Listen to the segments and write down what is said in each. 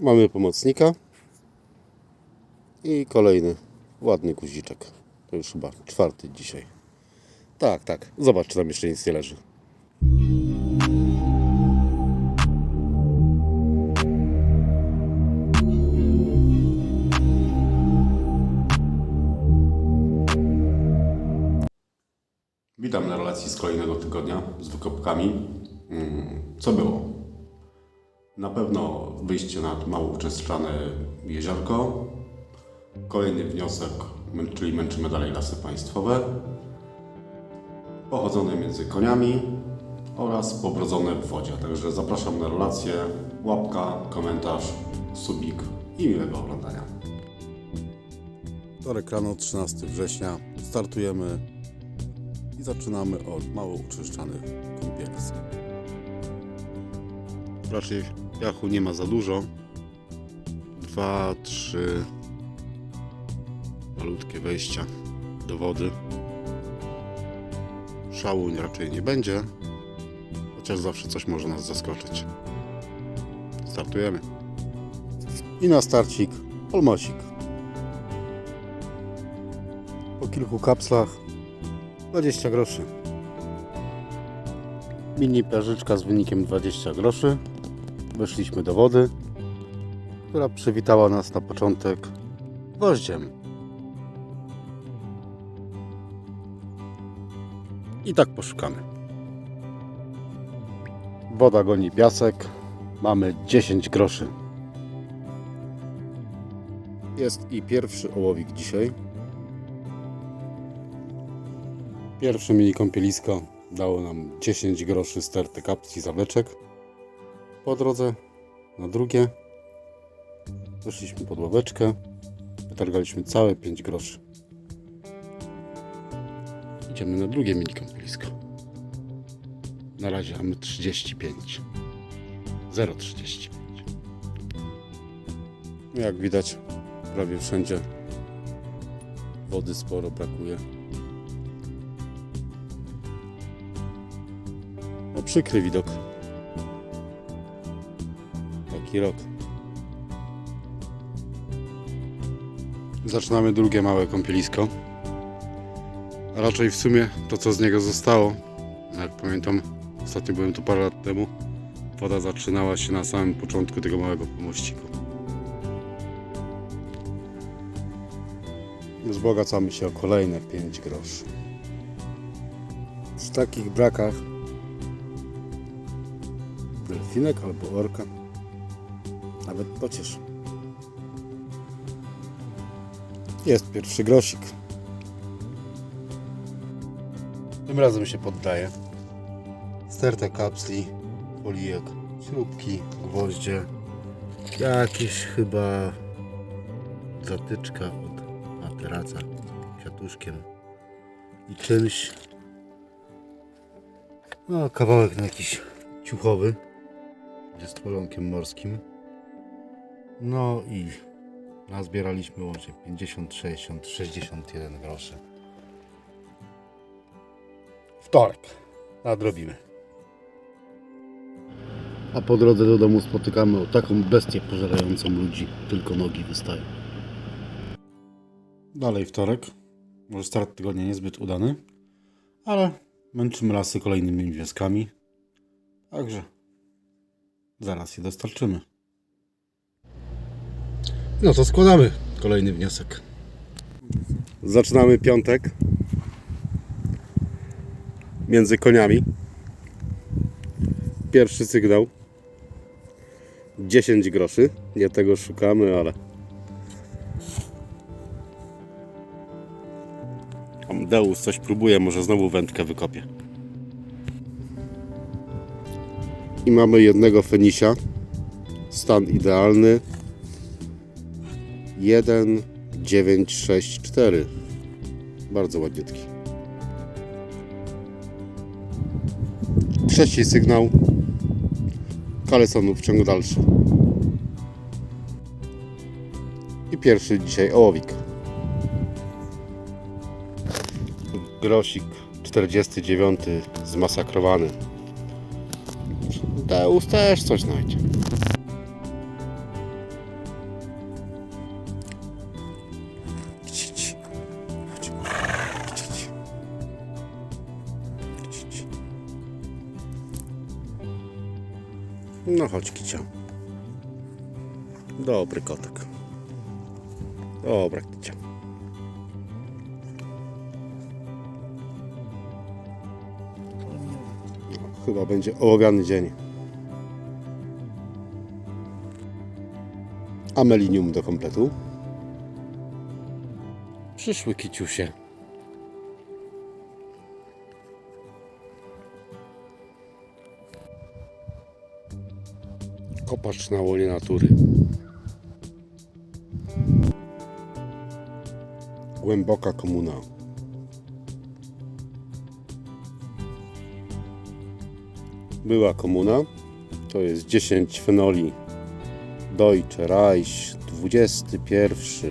Mamy pomocnika. I kolejny ładny guziczek. To już chyba czwarty dzisiaj. Tak, tak. Zobacz, czy tam jeszcze nic nie leży. Witam na relacji z kolejnego tygodnia z wykopkami. Mm, Co było? Na pewno wyjście nad mało uczęszczane jeziorko. Kolejny wniosek, czyli męczymy dalej lasy państwowe. Pochodzone między koniami oraz pobrodzone w wodzie. Także zapraszam na relację, łapka, komentarz, subik i miłego oglądania. Wtorek rano, 13 września. Startujemy i zaczynamy od mało uczęszczanych kąpielisk. Raczej piachu nie ma za dużo. Dwa, trzy malutkie wejścia do wody. Szału raczej nie będzie, chociaż zawsze coś może nas zaskoczyć. Startujemy. I na starcik polmosik. Po kilku kapslach 20 groszy. Mini plażyczka z wynikiem 20 groszy. Weszliśmy do wody, która przywitała nas na początek gwoździem. I tak poszukamy. Woda goni piasek. Mamy 10 groszy. Jest i pierwszy ołowik dzisiaj. Pierwsze mini kąpielisko dało nam 10 groszy sterty kapci zawleczek. Po drodze na drugie weszliśmy pod ławeczkę. Wytargaliśmy całe 5 groszy. Idziemy na drugie mini kąpielisko. Na razie mamy 35. 0,35. Jak widać, prawie wszędzie wody sporo brakuje. No przykry widok. Taki rok. Zaczynamy drugie małe kąpielisko. A raczej w sumie to co z niego zostało. Jak pamiętam, ostatnio byłem tu parę lat temu. Woda zaczynała się na samym początku tego małego pomościku. Wzbogacamy się o kolejne 5 groszy. W takich brakach delfinek albo orka. Nawet to cieszy. Jest pierwszy grosik. Tym razem się poddaje. Sterta kapsli, folijek, śrubki, gwoździe. Jakieś chyba zatyczka od materaca z kwiatuszkiem i czymś. No, kawałek na jakiś ciuchowy ze stworzonkiem morskim. No i nazbieraliśmy łącznie 50, 60, 61 groszy. Wtorek. Nadrobimy. A po drodze do domu spotykamy o taką bestię pożerającą ludzi. Tylko nogi wystają. Dalej wtorek. Może start tygodnia niezbyt udany, ale męczymy lasy kolejnymi wnioskami. Także zaraz je dostarczymy. No to składamy kolejny wniosek. Zaczynamy piątek między koniami. Pierwszy sygnał 10 groszy. Nie tego szukamy, ale Amadeus coś próbuje, może znowu wędkę wykopie. I mamy jednego fenisia. Stan idealny. 1, 9, 6, 4. Bardzo ładniutki. Trzeci sygnał. Kalesonów w ciągu dalszym. I pierwszy dzisiaj ołowik. Grosik 49 zmasakrowany. Deus też coś znajdzie. No chodź kicia. Dobry kotek. Dobra kicia. Chyba będzie ołowiany dzień. Amelinium do kompletu. Przyszły kiciusie. Kopacz na łonie natury. Głęboka komuna. Była komuna. To jest 10 fenoli. Deutsche Reich 21.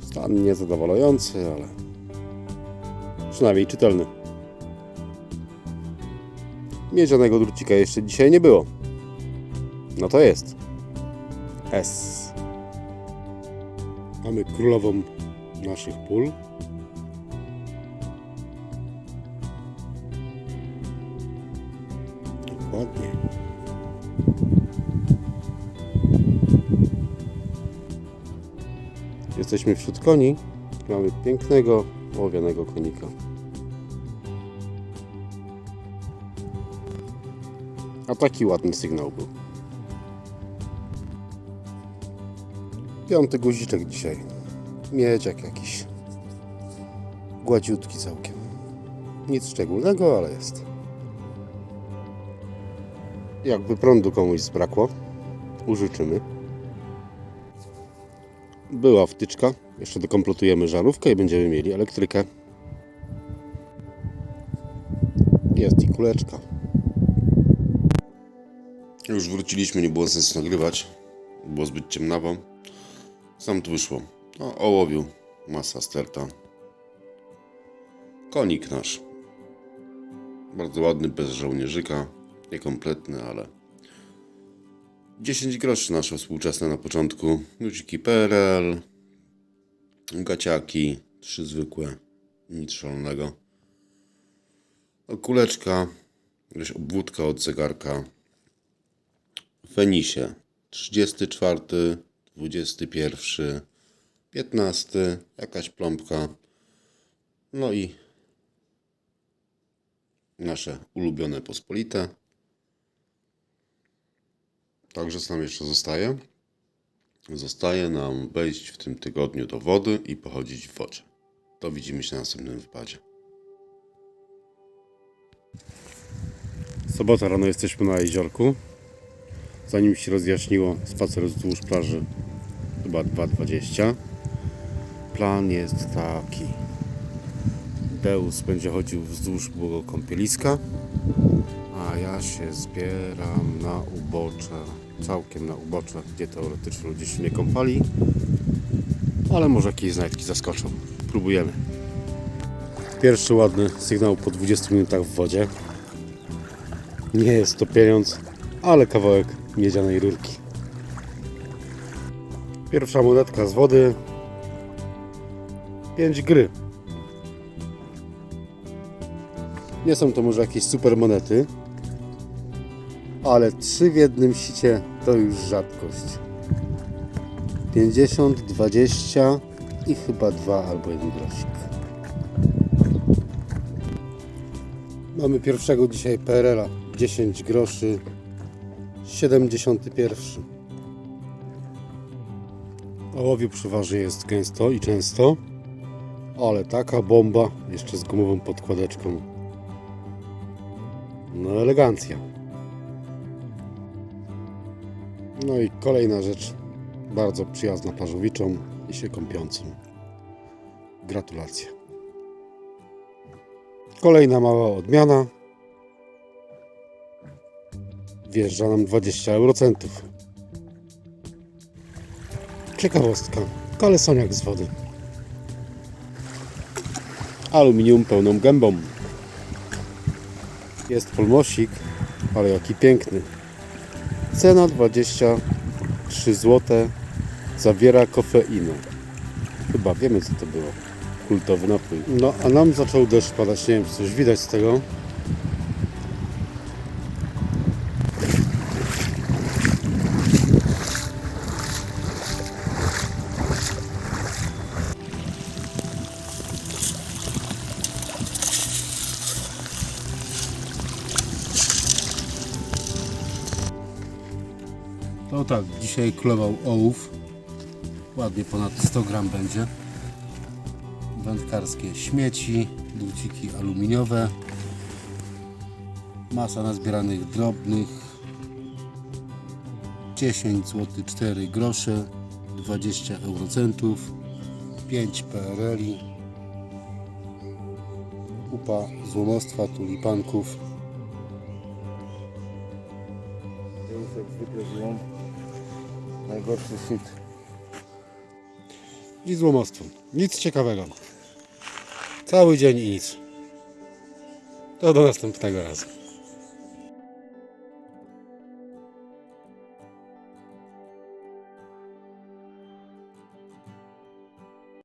Stan niezadowalający, ale przynajmniej czytelny. Miedzianego drucika jeszcze dzisiaj nie było. No to jest. S. Mamy królową naszych pól. Dokładnie. Jesteśmy wśród koni. Mamy pięknego, ołowianego konika. A taki ładny sygnał był. Piąty guziczek dzisiaj. Miedziak jakiś. Gładziutki całkiem. Nic szczególnego, ale jest. Jakby prądu komuś zbrakło, użyczymy. Była wtyczka. Jeszcze dokompletujemy żarówkę i będziemy mieli elektrykę. Jest i kuleczka. Już wróciliśmy, nie było sensu nagrywać. Było zbyt ciemnawo. Tu wyszło. No, ołowiu. Masa sterta. Konik nasz. Bardzo ładny, bez żołnierzyka. Niekompletny, ale 10 groszy nasze współczesne na początku. Guziki PRL. Gaciaki. Trzy zwykłe. Nic szalonego. Kuleczka. Jakaś obwódka od zegarka. Fenisie 34, 21, 15, jakaś plombka. No i nasze ulubione pospolite. Także nam jeszcze zostaje? Zostaje nam wejść w tym tygodniu do wody i pochodzić w wodzie. To widzimy się na następnym wypadzie. Sobota rano jesteśmy na jeziorku zanim się rozjaśniło, spacer wzdłuż plaży chyba 2.20. Plan jest taki. Deus będzie chodził wzdłuż było kąpieliska, a ja się zbieram na ubocze, całkiem na ubocze, gdzie teoretycznie ludzie się nie kąpali, ale może jakieś znajdki zaskoczą. Próbujemy. Pierwszy ładny sygnał po 20 minutach w wodzie. Nie jest to pieniądz, ale kawałek miedzianej rurki. Pierwsza monetka z wody. 5 gry. Nie są to może jakieś super monety, ale 3 w jednym sicie to już rzadkość. 50, 20 i chyba 2 albo 1 grosik. Mamy pierwszego dzisiaj PRL-a. 10 groszy 71. Ołowiu przeważnie jest gęsto i często, ale taka bomba jeszcze z gumową podkładeczką. No elegancja. No i kolejna rzecz, bardzo przyjazna plażowiczom i się kąpiącym. Gratulacje. Kolejna mała odmiana. Wjeżdża nam 20 eurocentów. Ciekawostka. Kalesoniak z wody. Aluminium pełną gębą. Jest polmosik, ale jaki piękny. Cena 23 zł. Zawiera kofeinę. Chyba wiemy co to było. Kultowy napój. No a nam zaczął deszcz padać. Nie wiem czy coś widać z tego. Tak, dzisiaj klował ołów. Ładnie ponad 100 gram będzie. Wędkarskie śmieci, druciki aluminiowe. Masa nazbieranych drobnych. 10 zł 4 grosze, 20 eurocentów, 5 PRL-i, kupa złomostwa, tulipanków. Jak zwykle złom. Najgorszy syt. i złomostwo. Nic ciekawego. Cały dzień i nic. To do następnego razu.